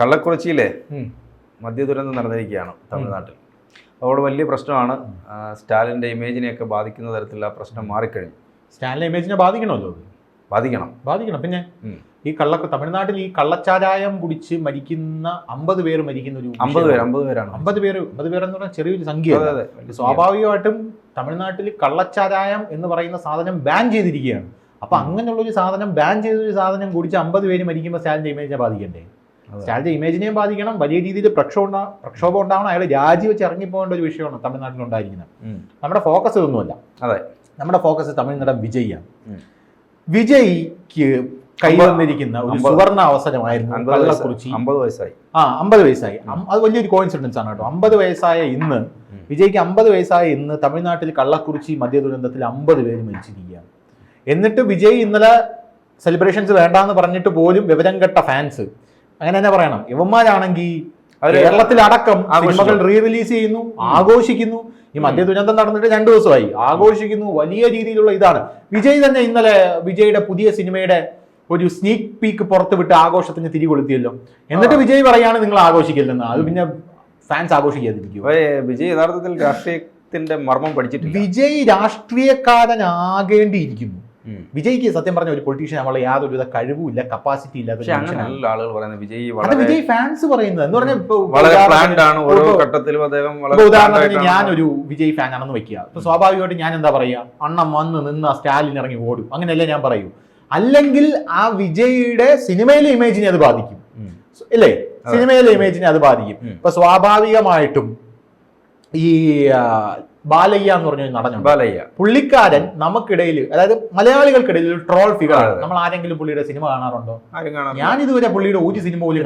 കള്ളക്കുറിച്ചിയിലെ. മദ്യ ദുരന്തം നടന്നിരിക്കുകയാണ് തമിഴ്നാട്ടിൽ. അവിടെ വലിയ പ്രശ്നമാണ്. സ്റ്റാലിന്റെ ഇമേജിനെയൊക്കെ ബാധിക്കുന്ന തരത്തിലുള്ള പ്രശ്നം മാറിക്കഴിഞ്ഞു. സ്റ്റാലിന്റെ ഇമേജിനെ ബാധിക്കണമല്ലോ ബാധിക്കണം. ബാധിക്കണം. പിന്നെ ഈ കള്ള തമിഴ്നാട്ടിൽ ഈ കള്ളച്ചാരായം കുടിച്ച് മരിക്കുന്ന അമ്പത് പേർ മരിക്കുന്ന ഒരു അമ്പത് പേര് അമ്പത് പേരാണ് അമ്പത് പേര് അമ്പത് പേരെന്ന് പറഞ്ഞാൽ ചെറിയൊരു സംഖ്യ സ്വാഭാവികമായിട്ടും തമിഴ്നാട്ടിൽ കള്ളച്ചാരായം എന്ന് പറയുന്ന സാധനം ബാൻ ചെയ്തിരിക്കുകയാണ്. അപ്പൊ അങ്ങനെയുള്ള ഒരു സാധനം ബാൻ ചെയ്തൊരു സാധനം കുടിച്ച് അമ്പത് പേര് മരിക്കുമ്പോൾ സ്റ്റാലിന്റെ ഇമേജിനെ ബാധിക്കണ്ടേ? അതെ. സ്റ്റാലിന്റെ ഇമേജിനെയും ബാധിക്കണം. വലിയ രീതിയിൽ പ്രക്ഷോഭം പ്രക്ഷോഭം ഉണ്ടാവണം. അയാൾ രാജിവെച്ച് ഇറങ്ങിപ്പോകേണ്ട ഒരു വിഷയമാണ് തമിഴ്നാട്ടിൽ ഉണ്ടായിരിക്കുന്നത് നമ്മുടെ ഫോക്കസ് ഇതൊന്നുമല്ല. അതെ. നമ്മുടെ ഫോക്കസ് തമിഴ്നാടൻ വിജയിയാണ്. വിജയ്ക്ക് കൈവന്നിരിക്കുന്ന ഒരു സുവർണ അവസരമായിരുന്നു കള്ളക്കുറിച്ചി. അമ്പത് വയസ്സായി. ആ അമ്പത് വയസ്സായി. അത് വലിയൊരു കോയിൻസിഡൻസ് ആണ് കേട്ടോ. അമ്പത് വയസ്സായ ഇന്ന്. വിജയ്ക്ക് അമ്പത് വയസ്സായ ഇന്ന് തമിഴ്നാട്ടിൽ കള്ളക്കുറിച്ചി മദ്യ ദുരന്തത്തിൽ അമ്പത് പേര് മരിച്ചിരിക്കുകയാണ്. എന്നിട്ട് വിജയ് ഇന്നലെ സെലിബ്രേഷൻസ് വേണ്ടാന്ന് പറഞ്ഞിട്ട് പോലും വിവരം കെട്ട ഫാൻസ് അങ്ങനെ തന്നെ പറയണം. ഇവന്മാരാണെങ്കിൽ കേരളത്തിലടക്കം. സിനിമകൾ റീ റിലീസ് ചെയ്യുന്നു ആഘോഷിക്കുന്നു. ഈ മദ്യ ദുരന്തം നടന്നിട്ട് രണ്ടു ദിവസമായി. ആഘോഷിക്കുന്നു വലിയ രീതിയിലുള്ള ഇതാണ്. വിജയ് തന്നെ ഇന്നലെ വിജയുടെ പുതിയ സിനിമയുടെ ഒരു സ്നീക്ക് പീക്ക് പുറത്തുവിട്ട് ആഘോഷത്തിന് തിരികൊളുത്തിയല്ലോ എന്നിട്ട് വിജയ് പറയാണ് നിങ്ങൾ ആഘോഷിക്കില്ലെന്ന്. അത് പിന്നെ ഫാൻസ് ആഘോഷിക്കാതിരിക്കും വിജയ് യഥാർത്ഥത്തിൽ രാഷ്ട്രീയത്തിന്റെ മർമ്മം പഠിച്ചിട്ടില്ല. വിജയ് രാഷ്ട്രീയക്കാരനാകേണ്ടിയിരിക്കുന്നു. വിജയ്ക്ക് സത്യം പറഞ്ഞ ഒരു പൊളിറ്റീഷ്യൻ നമ്മളെ യാതൊരുവിധ കഴിവുമില്ല കപ്പാസിറ്റി ഇല്ല ആളുകൾ പറയുന്നത് വിജയ് അത് വളരെ വിജയ് ഫാൻസ് പറയുന്നത്. എന്ന് പറഞ്ഞാൽ വളരെ ഉദാഹരണത്തിന് പ്ലാൻഡ് ആണ്. ഓരോ ഘട്ടത്തിലും അദ്ദേഹം ഉദാഹരണത്തിന് ഞാനൊരു വിജയ് ഫാൻ ആണെന്ന് വെക്കുക. ഇപ്പൊ സ്വാഭാവികമായിട്ട് ഞാൻ എന്താ പറയാ? അണ്ണം വന്ന് നിന്ന് സ്റ്റാലിൻ ഇറങ്ങി ഓടും. അങ്ങനെയല്ലേ ഞാൻ പറയൂ. അല്ലെങ്കിൽ ആ വിജയുടെ സിനിമയിലെ ഇമേജിനെ അത് ബാധിക്കും. ഇല്ലേ? സിനിമയിലെ ഇമേജിനെ അത് ബാധിക്കും. ഇപ്പൊ സ്വാഭാവികമായിട്ടും ഈ ബാലയ്യ എന്ന് പറഞ്ഞ നടനുണ്ട്. ബാലയ്യ. പുള്ളിക്കാരൻ നമുക്കിടയിൽ അതായത് മലയാളികൾക്കിടയിൽ ഒരു ട്രോൾ ഫിഗർ ആണ്. നമ്മൾ ആരെങ്കിലും പുള്ളിയുടെ സിനിമ കാണാറുണ്ടോ? ഞാൻ ഇതുവരെ പുള്ളിയുടെ ഒരു സിനിമ പോലും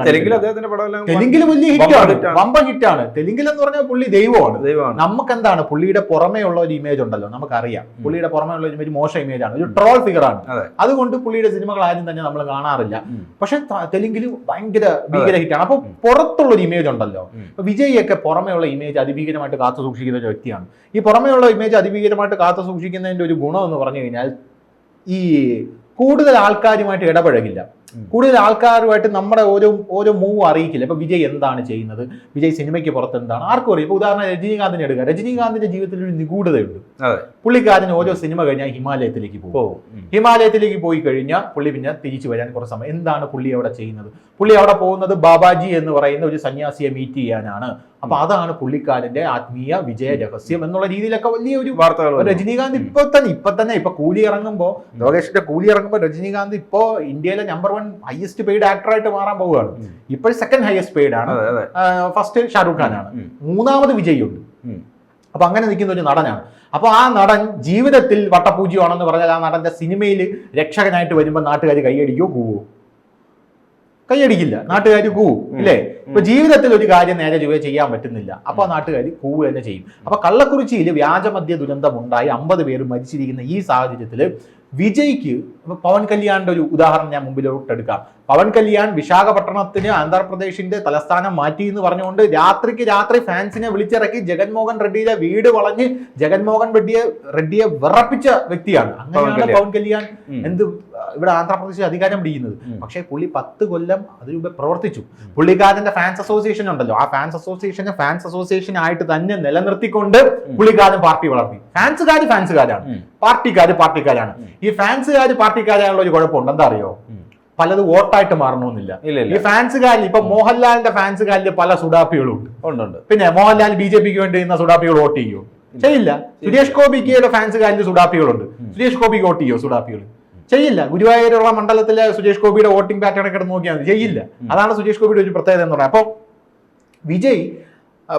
തെലുങ്കിൽ വലിയ ഹിറ്റാണ്. വമ്പൻ ഹിറ്റാണ്. തെലുങ്കിൽ എന്ന് പറഞ്ഞാൽ പുള്ളി ദൈവമാണ്. ദൈവമാണ്. നമുക്ക് എന്താണ് പുള്ളിയുടെ പുറമേ ഉള്ള ഒരു ഇമേജ് ഉണ്ടല്ലോ നമുക്കറിയാം. പുള്ളിയുടെ പുറമേ ഉള്ള ഒരു ഇമേജ് മോശം ഇമേജ് ആണ്. ഒരു ട്രോൾ ഫിഗർ ആണ്. അതുകൊണ്ട് പുള്ളിയുടെ സിനിമകൾ ആരും തന്നെ നമ്മൾ കാണാറില്ല. പക്ഷെ തെലുങ്കിൽ ഭയങ്കര ഭീകര ഹിറ്റാണ് അപ്പൊ പുറത്തുള്ള ഒരു ഇമേജ് ഉണ്ടല്ലോ. ഉം. വിജയ് ഒക്കെ പുറമേ ഉള്ള ഇമേജ് അതിഭീകരമായിട്ട് കാത്തു സൂക്ഷിക്കുന്ന ഒരു വ്യക്തിയാണ്. ഈ പുറമേയുള്ള ഇമേജ് അതിഭീകരമായിട്ട് കാത്തു സൂക്ഷിക്കുന്നതിന്റെ ഒരു ഗുണം എന്ന് പറഞ്ഞു കഴിഞ്ഞാൽ ഈ കൂടുതൽ ആൾക്കാരുമായിട്ട് ഇടപഴകില്ല. കൂടുതൽ ആൾക്കാരുമായിട്ട് നമ്മുടെ ഓരോ ഓരോ മൂവ് അറിയിക്കില്ല. ഇപ്പൊ വിജയ് എന്താണ് ചെയ്യുന്നത്? വിജയ് സിനിമയ്ക്ക് പുറത്ത് എന്താണ്? ആർക്കും അറിയാം ഇപ്പൊ ഉദാഹരണം രജനീകാന്തിനെ എടുക്കുക രജനീകാന്തിന്റെ ജീവിതത്തിൽ ഒരു നിഗൂഢതയുണ്ട്. പുള്ളിക്കാരൻ ഓരോ സിനിമ കഴിഞ്ഞാൽ ഹിമാലയത്തിലേക്ക് പോകും. ഹിമാലയത്തിലേക്ക് പോയി കഴിഞ്ഞാൽ പുള്ളി പിന്നെ തിരിച്ചു വരാൻ കുറച്ച് സമയം. എന്താണ് പുള്ളി അവിടെ ചെയ്യുന്നത്? പുള്ളി അവിടെ പോകുന്നത് ബാബാജി എന്ന് പറയുന്ന ഒരു സന്യാസിയെ മീറ്റ് ചെയ്യാനാണ്. അപ്പൊ അതാണ് പുള്ളിക്കാരന്റെ ആത്മീയ വിജയ രഹസ്യം എന്നുള്ള രീതിയിലൊക്കെ വലിയ ഒരു വാർത്തകൾ. രജനീകാന്ത് ഇപ്പൊ തന്നെ ഇപ്പൊ തന്നെ. ഇപ്പൊ കൂലി ഇറങ്ങുമ്പോ ലോകേഷിന്റെ കൂലി ഇറങ്ങുമ്പോ രജനീകാന്ത് ഇപ്പോ ഇന്ത്യയിലെ നമ്പർ വൺ ഹയസ്റ്റ് പെയ്ഡ് ആക്ടറായിട്ട് മാറാൻ പോവുകയാണ്. ഇപ്പോൾ സെക്കൻഡ് ഹയസ്റ്റ് പെയ്ഡ് ആണ്. ഫസ്റ്റ് ഷാരൂഖ് ഖാൻ ആണ്. മൂന്നാമത് വിജയ് ഉണ്ട് അപ്പൊ അങ്ങനെ നിൽക്കുന്ന ഒരു നടനാണ്. അപ്പൊ ആ നടൻ ജീവിതത്തിൽ വട്ടപൂജ്യമാണെന്ന് പറഞ്ഞാൽ ആ നടന്റെ സിനിമയിൽ രക്ഷകനായിട്ട് വരുമ്പോൾ നാട്ടുകാർ കൈയടിക്കോ കൂവോ കൈയടിക്കില്ല. നാട്ടുകാർ കൂവും ഇല്ലേ? ഇപ്പൊ ജീവിതത്തിൽ ഒരു കാര്യം നേരെ ചൊവ്വേ ചെയ്യാൻ പറ്റുന്നില്ല. അപ്പൊ നാട്ടുകാർ കൂവ് തന്നെ ചെയ്യും. അപ്പൊ കള്ളക്കുറിച്ചിയിൽ വ്യാജമദ്യ ദുരന്തം ഉണ്ടായി അമ്പത് പേര് മരിച്ചിരിക്കുന്ന ഈ സാഹചര്യത്തിൽ വിജയ്ക്ക് പവൻ കല്യാണിന്റെ ഒരു ഉദാഹരണം ഞാൻ മുമ്പിലോട്ട് എടുക്കാം. പവൻ കല്യാൺ വിശാഖപട്ടണത്തിന് ആന്ധ്രാപ്രദേശിന്റെ തലസ്ഥാനം മാറ്റി എന്ന് പറഞ്ഞുകൊണ്ട് രാത്രിക്ക് രാത്രി ഫാൻസിനെ വിളിച്ചിറക്കി ജഗൻമോഹൻ റെഡ്ഡിയുടെ വീട് വളഞ്ഞ് ജഗൻമോഹൻ റെഡ്ഡിയെ റെഡ്ഡിയെ വിറപ്പിച്ച വ്യക്തിയാണ്. അങ്ങനെയാണ് പവൻ കല്യാൺ. എന്ത് ഇവിടെ ആന്ധ്രാപ്രദേശ് അധികാരം പിടിക്കുന്നത്. പക്ഷേ പുള്ളി പത്ത് കൊല്ലം അതിനു മുമ്പേ പ്രവർത്തിച്ചു. പുള്ളിക്കാരന്റെ ഫാൻസ് അസോസിയേഷൻ ഉണ്ടല്ലോ. ആ ഫാൻസ് അസോസിയേഷനെ ഫാൻസ് അസോസിയേഷൻ ആയിട്ട് തന്നെ നിലനിർത്തിക്കൊണ്ട് പുള്ളിക്കാരൻ പാർട്ടി വളർത്തി. ഫാൻസുകാർ ഫാൻസുകാരാണ്. പാർട്ടിക്കാർ പാർട്ടിക്കാരാണ്. ഈ ഫാൻസുകാർ പാർട്ടിക്കാരാണുള്ള ഒരു കുഴപ്പമുണ്ട്. എന്താ അറിയോ. പലത് വോട്ടായിട്ട് മാറണമെന്നില്ല. ഈ ഫാൻസുകാരിൽ ഇപ്പൊ മോഹൻലാലിന്റെ ഫാൻസുകാരിൽ പല സുഡാപ്പികളും ഉണ്ട്. പിന്നെ മോഹൻലാൽ ബി ജെ പിക്ക് വേണ്ടി നിന്ന സുഡാപ്പികൾ വോട്ട് ചെയ്യൂ? ചെയ്യില്ല. സുരേഷ് ഗോപിക്ക് ഫാൻസുകാരിൽ സുഡാപ്പികളുണ്ട്. സുരേഷ് ഗോപിക്ക് വോട്ട് ചെയ്യോ സുഡാപ്പികൾ? ചെയ്യില്ല. ഗുരുവായൂരുള്ള മണ്ഡലത്തിലെ സുരേഷ് ഗോപിയുടെ വോട്ടിംഗ് പാറ്റേൺ ഒക്കെ നോക്കിയാൽ മതി. ചെയ്യില്ല. അതാണ് സുരേഷ് ഗോപിയുടെ ഒരു പ്രത്യേകത എന്ന് പറയുന്നത് അപ്പോൾ വിജയ്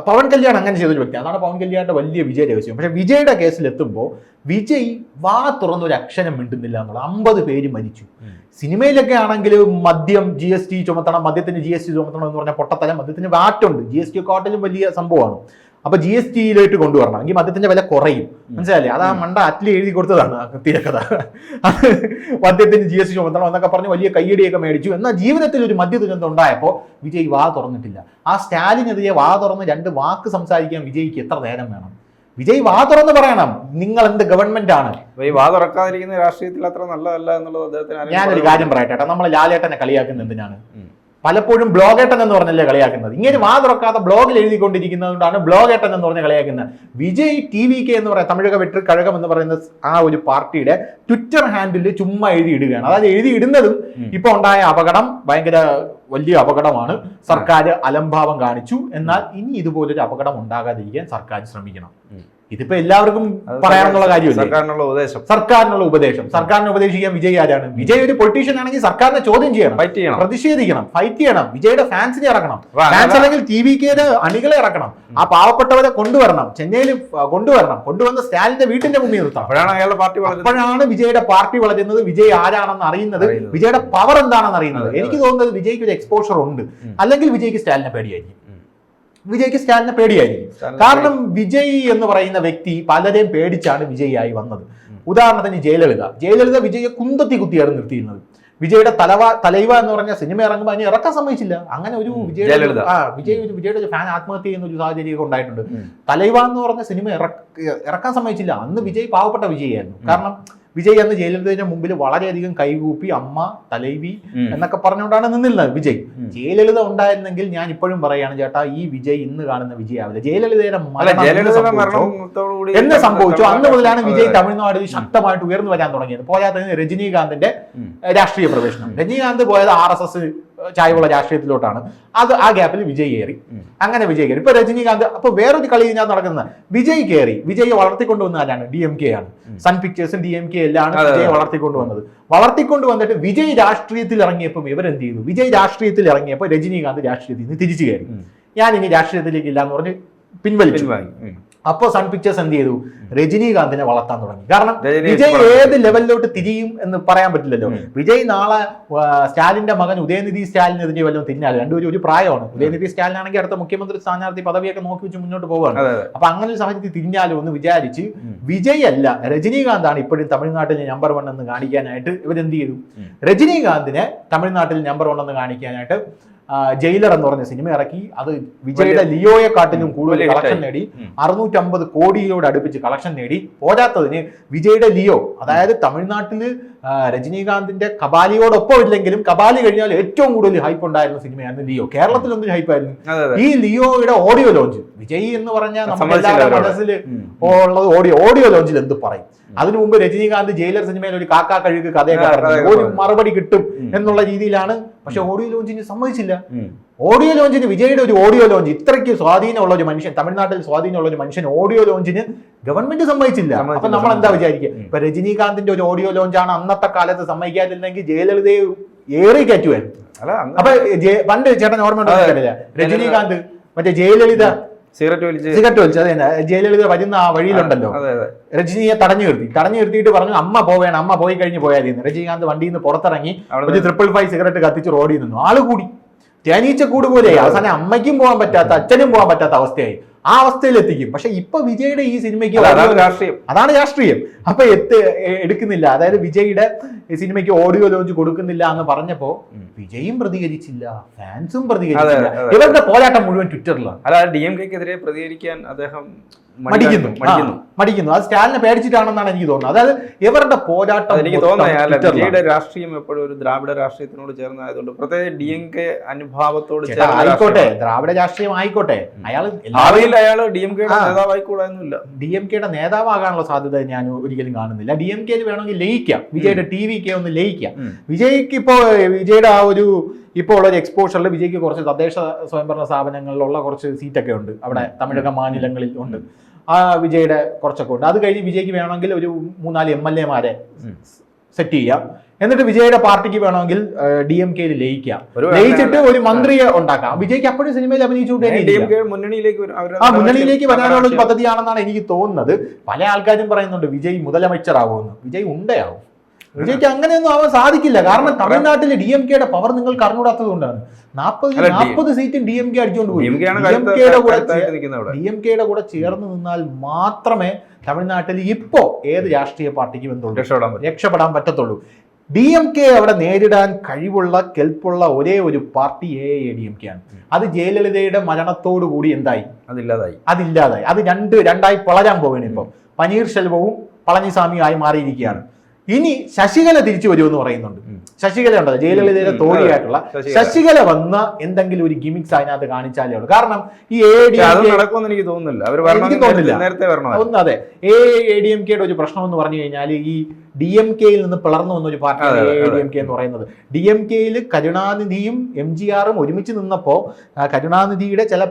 പവൻ കല്യാൺ അങ്ങനെ ചെയ്തൊരു വ്യക്തി. അതാണ് പവൻ കല്യാണിന്റെ വലിയ വിജയ രഹസ്യം. പക്ഷെ വിജയുടെ കേസിൽ എത്തുമ്പോൾ വിജയ് വാ തുറന്നൊരു അക്ഷരം മിണ്ടുന്നില്ല എന്നുള്ള അമ്പത് പേര് മരിച്ചു. സിനിമയിലൊക്കെ ആണെങ്കിൽ മദ്യം ജി എസ് ടി ചുമത്തണം മദ്യത്തിന് ജി എസ് ടി ചുമത്തണം എന്ന് പറഞ്ഞാൽ പൊട്ടത്തല മദ്യത്തിന് വാറ്റുണ്ട്. ജി എസ് ടി ഒക്കെട്ടിലും വലിയ സംഭവമാണ്. അപ്പൊ ജി എസ് ടിയിലേക്ക് കൊണ്ടുവരണം. എങ്കിൽ മദ്യത്തിന്റെ വില കുറയും. മനസ്സിലായില്ലേ? അത് ആ മണ്ട അറ്റിൽ എഴുതി കൊടുത്തതാണ് തിരക്കഥ അത് മദ്യത്തിന് ജി എസ് ടി ചുമത്തണം എന്നൊക്കെ പറഞ്ഞ് വലിയ കയ്യടിയൊക്കെ മേടിച്ചു. എന്നാൽ ജീവിതത്തിൽ ഒരു മദ്യ ദുരന്തം ഉണ്ടായപ്പോൾ വിജയ് വാ തുറന്നിട്ടില്ല. ആ സ്റ്റാലിനെതിരെ വാ തുറന്ന് രണ്ട് വാക്ക് സംസാരിക്കാൻ വിജയ്ക്ക് എത്ര നേരം വേണം? വിജയ് വാ തുറന്ന് പറയണം. നിങ്ങൾ എന്ത് ഗവൺമെന്റ് ആണ്? വാ തുറക്കാതിരിക്കുന്ന രാഷ്ട്രീയത്തിൽ അത്ര നല്ലതല്ല എന്നുള്ളത് അദ്ദേഹത്തിന് ഞാനൊരു കാര്യം പറയട്ടെ നമ്മൾ ലാലേട്ടനെ കളിയാക്കുന്ന എന്തിനാണ്. പലപ്പോഴും ബ്ലോഗേട്ടൻ എന്ന് പറഞ്ഞല്ലേ കളിയാക്കുന്നത്? ഇങ്ങനെ വാ തുറക്കാതെ ബ്ലോഗിൽ എഴുതിക്കൊണ്ടിരിക്കുന്നതുകൊണ്ടാണ് ബ്ലോഗേട്ടൻ എന്ന് പറഞ്ഞ് കളിയാക്കുന്നത്. വിജയ് ടി വി കെ എന്ന് പറയുന്ന തമിഴക വെട്ടർ കഴകം എന്ന് പറയുന്ന ആ ഒരു പാർട്ടിയുടെ ട്വിറ്റർ ഹാൻഡിൽ ചുമ്മാ എഴുതി ഇടുകയാണ് അതായത് എഴുതി ഇടുന്നതും ഇപ്പൊ ഉണ്ടായ അപകടം ഭയങ്കര വലിയ അപകടമാണ്. സർക്കാർ അലംഭാവം കാണിച്ചു. എന്നാൽ ഇനി ഇതുപോലൊരു അപകടം ഉണ്ടാകാതിരിക്കാൻ സർക്കാർ ശ്രമിക്കണം. ഇതിപ്പോ എല്ലാവർക്കും പറയാനുള്ള കാര്യമില്ല? സർക്കാരിനുള്ള ഉപദേശം. സർക്കാരിനുള്ള ഉപദേശം. സർക്കാരിനെ ഉപദേശിക്കാൻ വിജയ് ആരാണ്? വിജയ് ഒരു പൊളിറ്റീഷ്യൻ ആണെങ്കിൽ സർക്കാരിനെ ചോദ്യം ചെയ്യണം ഫൈറ്റ് ചെയ്യണം. പ്രതിഷേധിക്കണം ഫൈറ്റ് ചെയ്യണം. വിജയുടെ ഫാൻസിനെ ഇറക്കണം. ഫാൻസ് അല്ലെങ്കിൽ ടി വി കെയുടെ അണികളെ ഇറക്കണം. ആ പാവപ്പെട്ടവരെ കൊണ്ടുവരണം. ചെന്നൈയിൽ കൊണ്ടുവരണം. കൊണ്ടുവന്ന സ്റ്റാലിന്റെ വീട്ടിന്റെ മുമ്പിൽ നിർത്താം. അപ്പോഴാണ് വിജയുടെ പാർട്ടി വളരുന്നത്. വിജയ് ആരാണെന്ന് അറിയുന്നത്. വിജയുടെ പവർ എന്താണെന്ന് അറിയുന്നത്. എനിക്ക് തോന്നുന്നത് വിജയ്ക്ക് ഒരു എക്സ്പോഷർ ഉണ്ട്. അല്ലെങ്കിൽ വിജയ്ക്ക് സ്റ്റാലിനെ പേടിയായിരിക്കും. വിജയ്ക്ക് സ്റ്റാലിനെ പേടിയായിരിക്കും. കാരണം വിജയ് എന്ന് പറയുന്ന വ്യക്തി പലരെയും പേടിച്ചാണ് വിജയിയായി വന്നത്. ഉദാഹരണത്തിന് ജയലളിത. ജയലളിത വിജയെ കുന്തത്തി കുത്തിയാണ് നിർത്തിയിരുന്നത്. വിജയുടെ തലവ തലൈവ എന്ന് പറഞ്ഞ സിനിമ ഇറങ്ങുമ്പോൾ അതിനെ ഇറക്കാൻ സമ്മതിച്ചില്ല. അങ്ങനെ ഒരു വിജയ. ആ വിജയ് ഒരു വിജയുടെ ഒരു ഫാൻ ആത്മഹത്യ ചെയ്യുന്ന ഒരു സാഹചര്യമൊക്കെ ഉണ്ടായിട്ടുണ്ട്. തലൈവ എന്ന് പറഞ്ഞ സിനിമ ഇറക്ക- ഇറക്കാൻ സമ്മതിച്ചില്ല. അന്ന് വിജയ് പാവപ്പെട്ട വിജയായിരുന്നു കാരണം വിജയ് അന്ന് ജയലളിതയുടെ മുമ്പിൽ വളരെയധികം കൈകൂപ്പി അമ്മ തലൈവി എന്നൊക്കെ പറഞ്ഞുകൊണ്ടാണ് നിന്നിരുന്നത് വിജയ്. ജയലളിത ഉണ്ടായിരുന്നെങ്കിൽ ഞാൻ ഇപ്പോഴും പറയാണ് ചേട്ടാ ഈ വിജയ് ഇന്ന് കാണുന്ന വിജയ് ആവില്ല ജയലളിതയുടെ മരണം എന്ന് സംഭവിച്ചോ? അന്ന് മുതലാണ് വിജയ് തമിഴ്നാട് ശക്തമായിട്ട് ഉയർന്നു വരാൻ തുടങ്ങിയത്. പോരാത്തതിന് രജനീകാന്തിന്റെ രാഷ്ട്രീയ പ്രവേശനം. രജനീകാന്ത് പോയത് ആർ എസ് എസ് ചായവുള്ള രാഷ്ട്രീയത്തിലോട്ടാണ്. അത് ആ ഗ്യാപ്പിൽ വിജയ് കയറി. അങ്ങനെ വിജയ് കയറി. ഇപ്പൊ രജനീകാന്ത് അപ്പൊ വേറൊരു കളി ഞാൻ നടക്കുന്നത് വിജയ് കയറി. വിജയ് വളർത്തിക്കൊണ്ടുവന്ന ആരാണ്? ഡി എം കെ ആണ്. സൺ പിക്ചേഴ്സും ഡി എം കെ എല്ലാം വിജയ്. വളർത്തിക്കൊണ്ടുവന്നത്. വളർത്തിക്കൊണ്ട് വന്നിട്ട് വിജയ് രാഷ്ട്രീയത്തിൽ ഇറങ്ങിയപ്പോൾ ഇവരെന്ത് ചെയ്തു? വിജയ് രാഷ്ട്രീയത്തിൽ ഇറങ്ങിയപ്പോൾ രജനീകാന്ത് രാഷ്ട്രീയത്തിൽ നിന്ന് തിരിച്ചു കയറി. ഞാൻ ഇനി രാഷ്ട്രീയത്തിലേക്ക് ഇല്ല എന്ന് പറഞ്ഞ് പിൻവലിച്ചു. അപ്പോൾ സൺ പിക്ചേഴ്സ് എന്ത് ചെയ്തു? രജനീകാന്തിനെ വളർത്താൻ തുടങ്ങി. കാരണം വിജയ് ഏത് ലെവലിലോട്ട് തിരിയും എന്ന് പറയാൻ പറ്റില്ലല്ലോ. വിജയ് നാളെ സ്റ്റാലിന്റെ മകൻ ഉദയനിധി സ്റ്റാലിൻ സ്റ്റാലിനെതിരെ വല്ലതും തിന്നാലും രണ്ടുപേരും ഒരു പ്രായമാണ്. ഉദയനിധി സ്റ്റാലിനാണെങ്കിൽ അടുത്ത മുഖ്യമന്ത്രി സ്ഥാനാർത്ഥി പദവിയൊക്കെ നോക്കി വെച്ച് മുന്നോട്ട് പോവുകയാണ്. അപ്പൊ അങ്ങനെ ഒരു സാഹചര്യത്തിൽ തിരിഞ്ഞാലോ എന്ന് വിചാരിച്ച് വിജയ് അല്ല രജനീകാന്താണ് ഇപ്പോഴും തമിഴ്നാട്ടിലെ നമ്പർ വൺ എന്ന് കാണിക്കാനായിട്ട് ഇവരെന്ത് ചെയ്തു. രജനീകാന്തിനെ തമിഴ്നാട്ടിൽ നമ്പർ വൺ എന്ന് കാണിക്കാനായിട്ട് ജയിലർ എന്ന് പറഞ്ഞ സിനിമ ഇറക്കി. അത് വിജയുടെ ലിയോയെ കാട്ടിലും കൂടുതൽ കളക്ഷൻ നേടി. അറുന്നൂറ്റമ്പത് കോടിയോട് അടുപ്പിച്ച് കളക്ഷൻ നേടി. പോരാത്തതിന് വിജയുടെ ലിയോ അതായത് തമിഴ്നാട്ടിൽ രജനീകാന്തിന്റെ കബാലിയോടൊപ്പം ഇല്ലെങ്കിലും കബാലി കഴിഞ്ഞാൽ ഏറ്റവും കൂടുതൽ ഹൈപ്പ് ഉണ്ടായിരുന്ന സിനിമയായിരുന്നു ലിയോ. കേരളത്തിലൊന്നും ഹൈപ്പായിരുന്നു അതെ അതെ. ഈ ലിയോയുടെ ഓഡിയോ ലോഞ്ച് വിജയ് എന്ന് പറഞ്ഞാൽ നമ്മുടെ മനസ്സിൽ ഉള്ളത് ഓഡിയോ ഓഡിയോ ലോഞ്ചിൽ എന്ത് പറയും? അതിനു മുമ്പ് രജനീകാന്ത് ജയിലർ സിനിമയിൽ ഒരു കാക്കാ കഴുകി കഥയൊക്കെ ഒരു മറുപടി കിട്ടും എന്നുള്ള രീതിയിലാണ്. പക്ഷെ ഓഡിയോ ലോഞ്ചിന് സമ്മതിച്ചില്ല. ഓഡിയോ ലോഞ്ചിന് വിജയുടെ ഒരു ഓഡിയോ ലോഞ്ച്. ഇത്രയ്ക്ക് സ്വാധീനമുള്ള ഒരു മനുഷ്യൻ തമിഴ്നാട്ടിൽ സ്വാധീനമുള്ള ഒരു മനുഷ്യൻ ഓഡിയോ ലോഞ്ചിന് ഗവൺമെന്റ് സമ്മതിച്ചില്ല. അപ്പൊ നമ്മൾ എന്താ. വിചാരിക്കുക. ഇപ്പൊ രജനീകാന്തിന്റെ ഒരു ഓഡിയോ ലോഞ്ചാണ് അന്നത്തെ കാലത്ത് സമ്മതിക്കാതില്ലെങ്കിൽ ജയലളിതയെ ഏറി കയറ്റുമായിരുന്നു അപ്പൊ പണ്ട് ചേട്ടൻ ഓർമ്മ. രജനീകാന്ത് മറ്റേ ജയലളിത സിഗരറ്റ് വലിച്ച്. സിഗരറ്റ് വലിച്ചു അത് തന്നെ. ജയലളിത വരുന്ന ആ വഴിയിലുണ്ടല്ലോ. രജനിയെ തടഞ്ഞു നിർത്തി. തടഞ്ഞു നിർത്തിയിട്ട് പറഞ്ഞു അമ്മ പോവേണം അമ്മ പോയി കഴിഞ്ഞ് പോയാൽ രജനീകാന്ത് വണ്ടിയിൽ നിന്ന് പുറത്തിറങ്ങി ഒരു ട്രിപ്പിൾ ഫൈവ് സിഗരറ്റ് കത്തിച്ച് റോഡിൽ നിന്നു. ആൾ കൂടി. തേനീച്ച കൂട് പോലെയായി. അവസാനം അമ്മയ്ക്കും പോകാൻ പറ്റാത്ത അച്ഛനും പോകാൻ പറ്റാത്ത അവസ്ഥയായി. ആ അവസ്ഥയിൽ എത്തിക്കും പക്ഷെ ഇപ്പൊ വിജയുടെ ഈ സിനിമയ്ക്ക് രാഷ്ട്രീയം. അതാണ് രാഷ്ട്രീയം. അപ്പൊ എത്ത് എടുക്കുന്നില്ല. അതായത് വിജയുടെ സിനിമയ്ക്ക് ഓഡിയോ ലോഞ്ച് കൊടുക്കുന്നില്ല എന്ന് പറഞ്ഞപ്പോ. വിജയും പ്രതികരിച്ചില്ല ഫാൻസും പ്രതികരിച്ചില്ല. ഇവരുടെ പോരാട്ടം മുഴുവൻ ട്വിറ്ററിലാണ് അല്ല ഡി എം കെക്കെതിരെ പ്രതികരിക്കാൻ അദ്ദേഹം മടിക്കുന്നു. മടിക്കുന്നു. മടിക്കുന്നു. അത് സ്റ്റാലിനെ പേടിച്ചിട്ടാണെന്നാണ് എനിക്ക് തോന്നുന്നത്. അതായത് ഇവരുടെ പോരാട്ടം എനിക്ക് തോന്നുന്നത് രാഷ്ട്രീയം എപ്പോഴും ഒരു ദ്രാവിഡ രാഷ്ട്രീയത്തിനോട് ചേർന്നതായതുകൊണ്ട് പ്രത്യേകിച്ച് ഡി എം കെ അനുഭാവത്തോട് ആയിക്കോട്ടെ. ദ്രാവിഡ രാഷ്ട്രീയം ആയിക്കോട്ടെ. അയാൾ അയാൾ ഡി എം കെയുടെ നേതാവായിക്കൂടാ ഡി എം കെയുടെ നേതാവാകാനുള്ള സാധ്യത ഞാൻ ഒരിക്കലും കാണുന്നില്ല. ഡി എം കെയിൽ വേണമെങ്കിൽ ലയിക്കാം. വിജയുടെ ടി വി കെ ഒന്ന് ലയിക്കാം. വിജയ്ക്ക് ഇപ്പോൾ വിജയുടെ ആ ഒരു ഇപ്പോൾ ഉള്ള ഒരു എക്സ്പോഷറിൽ വിജയ്ക്ക് കുറച്ച് തദ്ദേശ സ്വയംഭരണ സ്ഥാപനങ്ങളിലുള്ള കുറച്ച് സീറ്റൊക്കെ ഉണ്ട്. അവിടെ തമിഴക മാനിലങ്ങളിൽ ഉണ്ട്. ആ വിജയുടെ കുറച്ചൊക്കെ ഉണ്ട്. അത് കഴിഞ്ഞ് വിജയ്ക്ക് വേണമെങ്കിൽ ഒരു മൂന്നാൽ എം എൽ എമാരെ സെറ്റ് ചെയ്യാം. എന്നിട്ട് വിജയയുടെ പാർട്ടിക്ക് വേണമെങ്കിൽ ഡി എം കെയിൽ ലയിക്കാം ലയിച്ചിട്ട് ഒരു മന്ത്രിയെ ഉണ്ടാക്കാം. വിജയ്ക്ക് അപ്പോഴും സിനിമയിൽ അഭിനയിച്ചുകൊണ്ടേ മുന്നണിയിലേക്ക്. ആ മുന്നണിയിലേക്ക് വരാനുള്ള ഒരു പദ്ധതിയാണെന്നാണ് എനിക്ക് തോന്നുന്നത്. പല ആൾക്കാരും പറയുന്നുണ്ട് വിജയ് മുതലമൈച്ചറാവുമെന്ന്. വിജയ് ഉണ്ടയാവും. വിജയ്ക്ക് അങ്ങനെയൊന്നും ആവാൻ സാധിക്കില്ല. കാരണം തമിഴ്നാട്ടിൽ ഡി എം കെയുടെ പവർ നിങ്ങൾക്ക് അറിഞ്ഞൂടാത്തത് കൊണ്ടാണ്. നാൽപ്പത് നാൽപ്പത് സീറ്റും ഡി എം കെ അടിച്ചുകൊണ്ട് പോയി. ഡി എം കെയുടെ കൂടെ ഡി എം കെയുടെ കൂടെ ചേർന്ന് നിന്നാൽ മാത്രമേ തമിഴ്നാട്ടിൽ ഇപ്പോ ഏത് രാഷ്ട്രീയ പാർട്ടിക്കും എന്തുള്ളൂ? രക്ഷപ്പെടാൻ പറ്റത്തുള്ളൂ. ഡി എം കെ അവിടെ നേരിടാൻ കഴിവുള്ള കെൽപ്പുള്ള ഒരേ ഒരു party A A D M K ആണ്. അത് ജയലളിതയുടെ മരണത്തോടു കൂടി എന്തായി? അതില്ലാതായി. അതില്ലാതായി. അത് രണ്ട് രണ്ടായി പളരാൻ പോവുകയാണ് ഇപ്പം. പനീർശെൽവവും പളനിസ്വാമിയും ആയി മാറിയിരിക്കുകയാണ്. ഇനി ശശികല തിരിച്ചു വരുമെന്ന് പറയുന്നുണ്ട്. ശശികല ഉണ്ടല്ലോ ജയലളിതയുടെ തോടിയായിട്ടുള്ള ശശികല. വന്ന എന്തെങ്കിലും ഒരു ഗിമിക്സ് അതിനകത്ത് കാണിച്ചാലേ ഉള്ളൂ. കാരണം ഈ എ ഡി എം നടക്കുമെന്ന് എനിക്ക് തോന്നുന്നില്ല. അവർ എനിക്ക് തോന്നുന്നില്ല. നേരത്തെ ഒന്ന് അതെ. എ എ ഡി എം കെയുടെ ഒരു പ്രശ്നം എന്ന് പറഞ്ഞു കഴിഞ്ഞാൽ ഈ ഡി എം കെയിൽ നിന്ന് പിളർന്നു വന്ന ഒരു പാർട്ടിയാണ് എ ഡി എം കെ എന്ന് പറയുന്നത്. ഡി എം കെയിൽ കരുണാനിധിയും എം ജി ആറും ഒരുമിച്ച് നിന്നപ്പോൾ കരുണാനിധിയുടെ ചില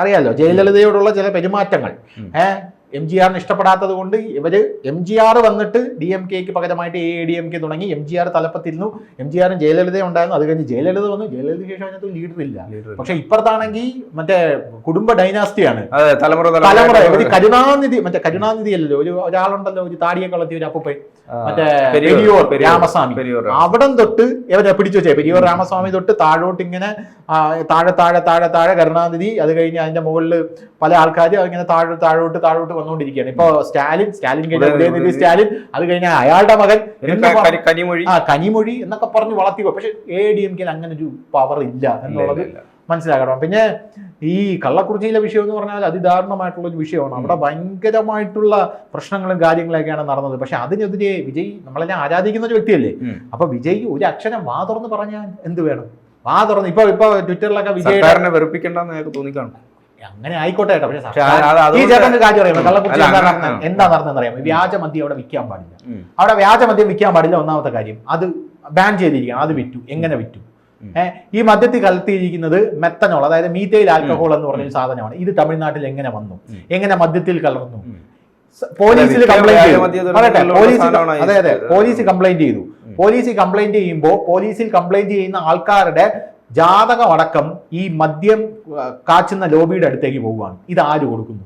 അറിയാലോ ജയലളിതയോടുള്ള ചില പെരുമാറ്റങ്ങൾ. ഏഹ് എം ജി ആറിന് ഇഷ്ടപ്പെടാത്തത് കൊണ്ട് ഇവർ എം ജി ആർ വന്നിട്ട് ഡി എം കെക്ക് പകരമായിട്ട് എ ഡി എം കെ തുടങ്ങി. എം ജി ആർ തലപ്പത്തിരുന്നു. എം ജി ആറും ജയലളിത ഉണ്ടായിരുന്നു. അത് കഴിഞ്ഞ് ജയലളിത വന്നു. ജയലളിത ശേഷം അതിനകത്ത് ലീഡർ ഇല്ല പക്ഷെ ഇപ്പുറത്താണെങ്കിൽ മറ്റേ കുടുംബ ഡൈനാസ്റ്റിയാണ് തലമുറ തലമുറ. ഒരു കരുണാനിധി മറ്റേ കരുണാനിധി അല്ലല്ലോ ഒരു ഒരാളുണ്ടല്ലോ ഒരു താടിയെ കളത്തി ഒരു അപ്പൂപ്പൻ. ആ, മറ്റേ പെരിയോർ, രാമസ്വാമി. അവിടം തൊട്ട് ഇവരെ പിടിച്ചു വെച്ചേ. പെരിയോർ രാമസ്വാമി തൊട്ട് താഴോട്ട് ഇങ്ങനെ താഴെ താഴെ താഴെ താഴെ കരുണാനിധി. അത് കഴിഞ്ഞ് അതിന്റെ മുകളിൽ പല ആൾക്കാർ ഇങ്ങനെ താഴോട്ട് താഴോട്ട് താഴോട്ട് വന്നുകൊണ്ടിരിക്കുകയാണ്. ഇപ്പൊ സ്റ്റാലിൻ സ്റ്റാലിൻ കഴിഞ്ഞ സ്റ്റാലിൻ അത് കഴിഞ്ഞ അയാളുടെ മകൻ ക- കനിമൊഴി. ആ കനിമൊഴി എന്നൊക്കെ പറഞ്ഞ് വളർത്തിക്കോ. പക്ഷെ എ ഡി എം കെയിൽ അങ്ങനെ ഒരു പവർ ഇല്ല എന്നുള്ളത്. മനസ്സിലാക്കണം. പിന്നെ ഈ കള്ളക്കുറിച്ചിയിലെ വിഷയം എന്ന് പറഞ്ഞാൽ അതിദാരുണമായിട്ടുള്ള ഒരു വിഷയമാണ്. അവിടെ ഭയങ്കരമായിട്ടുള്ള പ്രശ്നങ്ങളും കാര്യങ്ങളൊക്കെയാണ് നടന്നത്. പക്ഷെ അതിനെതിരെ വിജയ് നമ്മളെല്ലാം ആരാധിക്കുന്ന ഒരു വ്യക്തിയല്ലേ. അപ്പൊ വിജയ് ഒരു അക്ഷരം വാ തുറന്ന് പറഞ്ഞാൽ എന്ത് വേണം? വാ തുറന്ന്. ഇപ്പൊ ഇപ്പൊ ട്വിറ്ററിലൊക്കെ വിജയ് വെറുപ്പിക്കേണ്ടെന്ന് തോന്നിക്കാണും. അങ്ങനെ ആയിക്കോട്ടെ കേട്ടോ. പക്ഷെ ഈ ചേട്ടന്റെ കാര്യം അറിയാമോ? കള്ളക്കുറിച്ച് എന്താ നടന്നതെന്ന് അറിയാമോ വ്യാജ മദ്യം അവിടെ വിൽക്കാൻ പാടില്ല. അവിടെ വ്യാജമദ്യം വിൽക്കാൻ പാടില്ല ഒന്നാമത്തെ കാര്യം. അത് ബാൻ ചെയ്തിരിക്കണം. അത് വിറ്റു. എങ്ങനെ വിറ്റു? ഈ മദ്യത്തിൽ കലർത്തിയിരിക്കുന്നത് മെത്തനോൾ അതായത് മീത്തൈൽ ആൽക്കഹോൾ എന്ന് പറഞ്ഞൊരു സാധനമാണ്. ഇത് തമിഴ്നാട്ടിൽ എങ്ങനെ വന്നു? എങ്ങനെ മദ്യത്തിൽ കലർന്നു? പോലീസിൽ കംപ്ലൈന്റ് വ്യാജമദ്യം പോലീസ് അതെ അതെ പോലീസ് കംപ്ലൈന്റ് ചെയ്തു. പോലീസ് കംപ്ലൈന്റ് ചെയ്യുമ്പോൾ പോലീസിൽ കംപ്ലൈന്റ് ചെയ്യുന്ന ആൾക്കാരുടെ ജാതകം അടക്കം ഈ മദ്യം കാച്ചുന്ന ലോബിയുടെ അടുത്തേക്ക് പോവുകയാണ്. ഇത് ആര് കൊടുക്കുന്നു?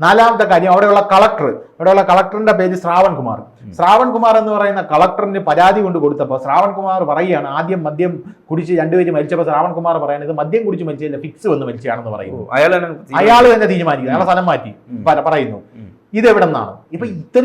നാലാമത്തെ കാര്യം അവിടെയുള്ള കളക്ടർ അവിടെയുള്ള കളക്ടറിന്റെ പേര് ശ്രാവൺ കുമാർ ശ്രാവൺ കുമാർ എന്ന് പറയുന്ന കളക്ടറിന് പരാതി കൊണ്ട് കൊടുത്തപ്പോൾ ശ്രാവൺ കുമാർ പറയുകയാണ് ആദ്യം മദ്യം കുടിച്ച് രണ്ടുപേര് മരിച്ചപ്പോൾ ശ്രാവൺ കുമാർ പറയുന്നത് മദ്യം കുടിച്ച് മരിച്ചില്ല ഫിക്സ് വന്ന് മരിച്ചാണെന്ന് പറയുന്നു. അയാൾ തന്നെ അയാൾ തന്നെ തീരുമാനിക്കുന്നു അയാളെ സ്ഥലം മാറ്റി. പറയുന്നു. ഇത് എവിടെ നിന്നാണ് ഇപ്പൊ ഇത്ര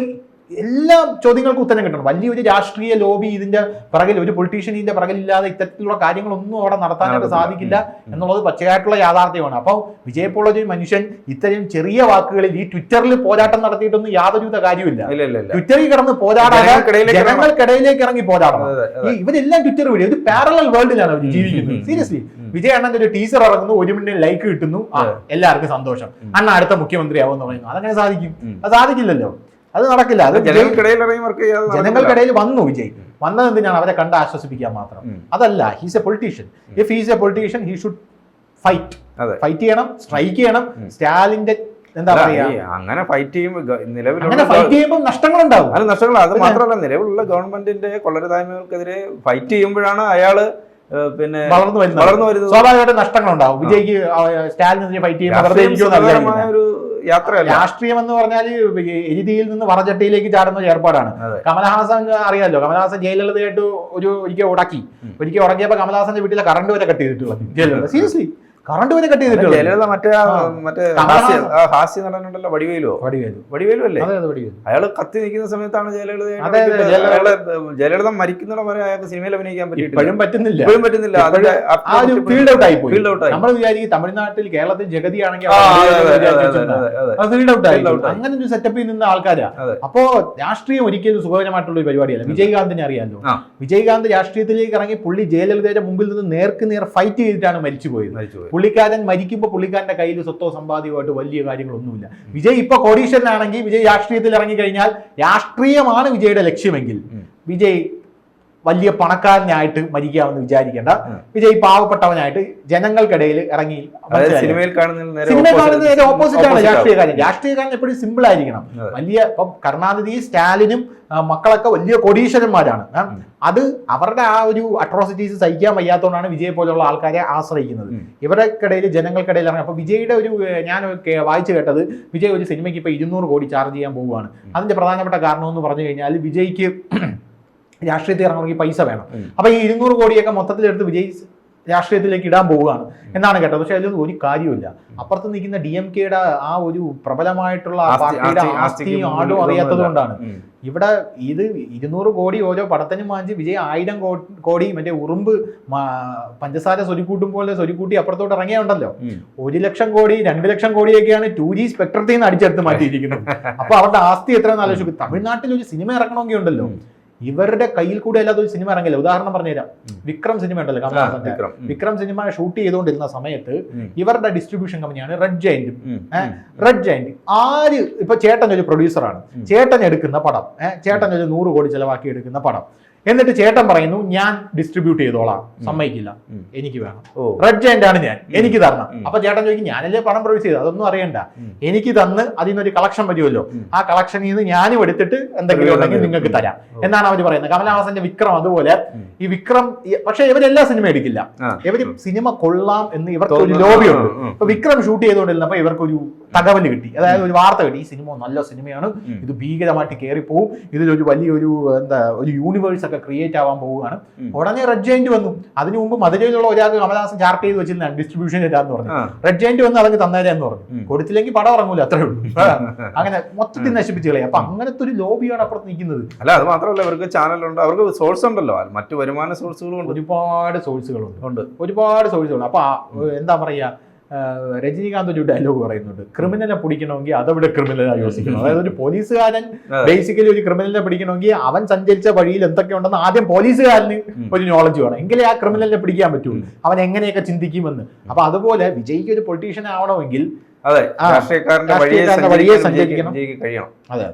എല്ലാ ചോദ്യങ്ങൾക്കും ഉത്തരം കിട്ടണം. വലിയൊരു രാഷ്ട്രീയ ലോബി ഇതിന്റെ പിറകിൽ ഒരു പൊളിറ്റീഷ്യൻ ഇതിന്റെ പിറകിലില്ലാതെ ഇത്തരത്തിലുള്ള കാര്യങ്ങളൊന്നും അവിടെ നടത്താനായിട്ട്. സാധിക്കില്ല എന്നുള്ളത് പച്ചയായിട്ടുള്ള യാഥാർത്ഥ്യമാണ്. അപ്പോൾ വിജയപ്പോള ഒരു മനുഷ്യൻ ഇത്തരം ചെറിയ വാക്കുകളിൽ ഈ ട്വിറ്ററിൽ പോരാട്ടം നടത്തിയിട്ടൊന്നും യാതൊരുവിധ കാര്യമില്ല ട്വിറ്ററിൽ കിടന്ന് പോരാടാതെ ജനങ്ങൾക്കിടയിലേക്ക് ഇറങ്ങി പോരാടണം. ഇവരെല്ലാം ട്വിറ്റർ വഴി ഒരു പാരലൽ വേൾഡിലാണ് അവർ ജീവിക്കുന്നത്. സീരിയസ്ലി. വിജയ് അണ്ണന്റെ ഒരു ടീച്ചർ ഇറങ്ങുന്നു. ഒരു മിനിറ്റ് ലൈക്ക് കിട്ടുന്നു. എല്ലാവർക്കും സന്തോഷം. അണ്ണ അടുത്ത മുഖ്യമന്ത്രി ആവുമെന്ന് പറയുന്നു. അതങ്ങനെ സാധിക്കും. അത് സാധിക്കില്ലല്ലോ. അത് നടക്കില്ല. അത് ജനങ്ങൾക്കിടയിൽ വന്നു വിജയ്. വന്നത് എന്തിനാണ്? അവരെ കണ്ട് ആശ്വസിപ്പിക്കാൻ മാത്രം. അതല്ല he's a politician if he's a politician he should fight. Fight ചെയ്യണം സ്ട്രൈക്ക് ചെയ്യണം. സ്റ്റാലിന്റെ എന്താ പറയാ? അങ്ങനെ ഫൈറ്റ് ചെയ്യുമ്പോൾ നിലവിലുള്ള ഫൈറ്റ് ചെയ്യുമ്പോൾ നഷ്ടങ്ങളുണ്ടാവും. അത് നഷ്ടങ്ങൾ അത് മാത്രമല്ല നിലവിലുള്ള ഗവൺമെന്റിന്റെ കൊള്ളരുതായ്മകൾക്കെതിരെ ഫൈറ്റ് ചെയ്യുമ്പോഴാണ് അയാൾ പിന്നെ വളർന്നു വരുന്നത്. സ്വാഭാവികമായിട്ട് നഷ്ടങ്ങൾ ഉണ്ടാവും നഷ്ടങ്ങളുണ്ടാവും. വിജയ്ക്ക് സ്റ്റാലിനെതിരെ ഫൈറ്റ് ചെയ്യുമ്പോൾ ഒരു യാത്രയല്ല. രാഷ്ട്രീയം എന്ന് പറഞ്ഞാൽ എഴുതിയിൽ നിന്ന് വറചട്ടിയിലേക്ക് ചാടുന്ന ഏർപ്പാടാണ്. കമലഹാസൻ അറിയാലോ കമലഹാസൻ ജയിലളിതയായിട്ട് ഒരു ഒരിക്കൽ ഉടക്കി. ഒരിക്കൽ ഉടക്കിയപ്പോ കമലഹാസന്റെ വീട്ടിലെ കറണ്ട് വരെ കട്ട് ചെയ്തിട്ടുള്ളത്. സീരിയസ്ലി കറണ്ട് വരെ കട്ട് ജയലളിത മറ്റേ. മറ്റേ. ഹാസ്യ ഹാസ്യ നടനുണ്ടല്ലോ വടിവേലോ. വടിവേലു വടിവേലു. അല്ലേ അയാൾ കത്തി നിൽക്കുന്ന സമയത്താണ് ജയലളിത ജയലളിത- മരിക്കുന്നിടം വരെ അയാൾക്ക് സിനിമയിൽ അഭിനയിക്കാൻ ഇപ്പോഴും പറ്റുന്നില്ല. ഇപ്പോഴും പറ്റുന്നില്ല. അതിന്റെ ഫീൽഡ് ഔട്ട് ആയി ഫീൽഡ് ഔട്ട് ആയി. നമ്മൾ വിചാരിക്കും തമിഴ്നാട്ടിൽ കേരളത്തിൽ ജഗതി ആണെങ്കിൽ. ഫീൽഡ് ഔട്ട് ആയി. അങ്ങനെ ഒരു സെറ്റപ്പിൽ നിന്ന ആൾക്കാരാ. അപ്പോ രാഷ്ട്രീയം ഒരിക്കലും സുഖകരമായിട്ടുള്ള ഒരു പരിപാടിയല്ല വിജയകാന്തിനെ അറിയാമല്ലോ. വിജയകാന്ത് രാഷ്ട്രീയത്തിലേക്ക് ഇറങ്ങി പുള്ളി ജയലളിതയുടെ മുമ്പിൽ നിന്ന് നേർക്ക് നേർ ഫൈറ്റ് ചെയ്തിട്ടാണ് മരിച്ചുപോയത്. മരിച്ചുപോയി പുള്ളിക്കാരൻ മരിക്കുമ്പോൾ പുള്ളിക്കാരന്റെ കയ്യിൽ സ്വത്തോ സമ്പാദ്യമായിട്ട് വലിയ കാര്യങ്ങളൊന്നുമില്ല. വിജയ് ഇപ്പൊ കോടീശ്വരനാണെങ്കിൽ വിജയ് രാഷ്ട്രീയത്തിൽ ഇറങ്ങി കഴിഞ്ഞാൽ രാഷ്ട്രീയമാണ് വിജയുടെ ലക്ഷ്യമെങ്കിൽ. വിജയ് വലിയ പണക്കാരനായിട്ട് മരിക്കാമെന്ന് വിചാരിക്കേണ്ട. വിജയ് പാവപ്പെട്ടവനായിട്ട് ജനങ്ങൾക്കിടയിൽ ഇറങ്ങി സിനിമയിൽ കാണുന്ന നേരെ സിനിമ opposite- കാണുന്നത് നേരെ ഓപ്പോസിറ്റ് ആണ്. രാഷ്ട്രീയക്കാരൻ രാഷ്ട്രീയക്കാരൻ എപ്പോഴും സിമ്പിൾ ആയിരിക്കണം. വലിയ ഇപ്പം കരുണാനിധി സ്റ്റാലിനും മക്കളൊക്കെ വലിയ കോടീശ്വരന്മാരാണ്. അത് അവരുടെ ആ ഒരു അട്രോസിറ്റീസ് സഹിക്കാൻ വയ്യാത്തതുകൊണ്ടാണ് വിജയ് പോലുള്ള ആൾക്കാരെ ആശ്രയിക്കുന്നത്. ഇവർക്കിടയിൽ ജനങ്ങൾക്കിടയിൽ ഇറങ്ങി. അപ്പൊ വിജയുടെ ഒരു ഞാൻ വായിച്ചു കേട്ടത് വിജയ് ഒരു സിനിമയ്ക്ക് ഇപ്പൊ ഇരുന്നൂറ് കോടി ചാർജ് ചെയ്യാൻ പോവുകയാണ്. അതിന്റെ പ്രധാനപ്പെട്ട കാരണം എന്ന് പറഞ്ഞു കഴിഞ്ഞാൽ വിജയ്ക്ക് രാഷ്ട്രീയത്തിൽ ഇറങ്ങണമെങ്കിൽ പൈസ വേണം. അപ്പൊ ഈ ഇരുന്നൂറ് കോടിയൊക്കെ മൊത്തത്തിലെടുത്ത് വിജയ് രാഷ്ട്രീയത്തിലേക്ക് ഇടാൻ പോവുകയാണ്. എന്നാണ് കേട്ടത്. പക്ഷെ അതിലൊന്നും ഒരു കാര്യമില്ല അപ്പുറത്ത് നിൽക്കുന്ന ഡി എം കെയുടെ ആ ഒരു പ്രബലമായിട്ടുള്ള പാർട്ടിയുടെ ആസ്തി- ആസ്തിയും ആടും അറിയാത്തത് കൊണ്ടാണ്. ഇവിടെ ഇത് ഇരുന്നൂറ് കോടി ഓരോ പടത്തിനും വാങ്ങിച്ച് വിജയ് ആയിരം കോടി മറ്റേ ഉറുമ്പ് പഞ്ചസാര സ്വരുക്കൂട്ടും പോലെ സ്വരുക്കൂട്ടി അപ്പുറത്തോട്ട് ഇറങ്ങിയുണ്ടല്ലോ. ഒരു ലക്ഷം കോടി രണ്ട് ലക്ഷം കോടിയൊക്കെയാണ് ടു ജി സ്പെക്ട്രത്തിൽ നിന്ന് അടിച്ചെടുത്ത് മാറ്റിയിരിക്കുന്നത്. അപ്പൊ അവരുടെ ആസ്തി എത്ര ആലോചിക്കും തമിഴ്നാട്ടിൽ ഒരു സിനിമ ഇറക്കണമെങ്കിൽ ഉണ്ടല്ലോ. ഇവരുടെ കയ്യിൽ കൂടെ അല്ലാതെ ഒരു സിനിമ ഇറങ്ങില്ല. ഉദാഹരണം പറഞ്ഞുതരാം. വിക്രം സിനിമ ഉണ്ടല്ലോ കമലഹാസന്റെ വിക്രം. സിനിമ ഷൂട്ട് ചെയ്തുകൊണ്ടിരുന്ന സമയത്ത് ഇവരുടെ ഡിസ്ട്രിബ്യൂഷൻ കമ്പനിയാണ് റെഡ് ജയന്റ് റെഡ് ജയന്റ് ആര് ഇപ്പൊ ചേട്ടൻ ഒരു പ്രൊഡ്യൂസറാണ് ആണ്. ചേട്ടൻ എടുക്കുന്ന പടം. ചേട്ടൻ ഒരു നൂറ് കോടി ചെലവാക്കി എടുക്കുന്ന പടം. എന്നിട്ട് ചേട്ടൻ പറയുന്നു ഞാൻ ഡിസ്ട്രിബ്യൂട്ട് ചെയ്തോളാം. സമ്മതിക്കില്ല. എനിക്ക് വേണം. റെഡ് ജയന്റ് ആണ് ഞാൻ. എനിക്ക് തരണം. അപ്പൊ ചേട്ടൻ ചോദിക്കും ഞാനല്ലേ പണം പ്രൊഡ്യൂസ് ചെയ്തത്? അതൊന്നും അറിയണ്ട. എനിക്ക് തന്ന് അതിൽ നിന്ന് ഒരു കളക്ഷൻ വരുമല്ലോ. ആ കളക്ഷനിൽ നിന്ന് ഞാനും എടുത്തിട്ട് എന്തെങ്കിലും ഉണ്ടെങ്കിൽ നിങ്ങൾക്ക് തരാം. എന്നാണ് അവർ പറയുന്നത്. കമലഹാസന്റെ വിക്രം അതുപോലെ ഈ വിക്രം പക്ഷെ ഇവരെല്ലാ സിനിമ എടുക്കില്ല. ഇവർ സിനിമ കൊള്ളാം എന്ന് ഇവർക്ക് ഒരു ലോബിയുണ്ട്. ഇപ്പൊ വിക്രം ഷൂട്ട് ചെയ്തുകൊണ്ടിരുന്നപ്പോ ഇവർക്കൊരു തകവൽ കിട്ടി. അതായത് ഒരു വാർത്ത കിട്ടി. ഈ സിനിമ നല്ല സിനിമയാണ്. ഇത് ഭീകരമായിട്ട് കയറിപ്പോവും ഇതിലൊരു വലിയൊരു എന്താ ഒരു യൂണിവേഴ്സ് ഒക്കെ ക്രിയേറ്റ് ആവാൻ പോവുകയാണ്. ഉടനെ റെഡ് ജയന്റ് വന്നു. അതിനു മുമ്പ് മധുരയിലുള്ള ഒരാൾക്ക് കമലഹാസൻ ചാർട്ട് ചെയ്ത് വെച്ചിരുന്ന ഡിസ്ട്രിബ്യൂഷൻ ഇല്ലാന്ന് പറഞ്ഞു. റെഡ് ജയന്റ് വന്ന് അതങ്ങ് തന്നേരാന്ന് പറഞ്ഞു. കൊടുത്തില്ലെങ്കിൽ പടം ഇറങ്ങൂല അത്രേ ഉള്ളൂ. അങ്ങനെ മൊത്തത്തിൽ നശിപ്പിച്ചു കളയും. അപ്പൊ അങ്ങനത്തെ ഒരു ലോബിയാണ് അപ്പുറത്ത് നിൽക്കുന്നത്. അല്ല അത് മാത്രമല്ല അവർക്ക് ചാനലുണ്ട് അവർക്ക് സോഴ്സ് ഉണ്ടല്ലോ. മറ്റു വരുമാന സോഴ്സുകളും ഒരുപാട് സോഴ്സുകളുണ്ട് ഉണ്ട്. ഒരുപാട് സോഴ്സുകളുണ്ട് അപ്പൊ എന്താ പറയാ രജനീകാന്ത് ഒരു ഡയലോഗ് പറയുന്നുണ്ട്. ക്രിമിനലെ പിടിക്കണമെങ്കിൽ അതവിടെ ക്രിമിനലായി യോസിക്കണം അതായത് ഒരു പോലീസുകാരൻ ബേസിക്കലി ഒരു ക്രിമിനലിനെ പിടിക്കണമെങ്കിൽ അവൻ സഞ്ചരിച്ച വഴിയിൽ എന്തൊക്കെ ഉണ്ടെന്ന് ആദ്യം പോലീസുകാരന് ഒരു നോളജ് വേണം. എങ്കിലേ ആ ക്രിമിനലിനെ പിടിക്കാൻ പറ്റുള്ളൂ. അവൻ എങ്ങനെയൊക്കെ ചിന്തിക്കുമെന്ന്. അപ്പൊ അതുപോലെ വിജയ്ക്ക് ഒരു പൊളിറ്റീഷ്യൻ ആവണമെങ്കിൽ അതെ. രാഷ്ട്രീയക്കാരന്റെ വഴിയെ സഞ്ചരിക്കണം. കഴിയണം. അതെ.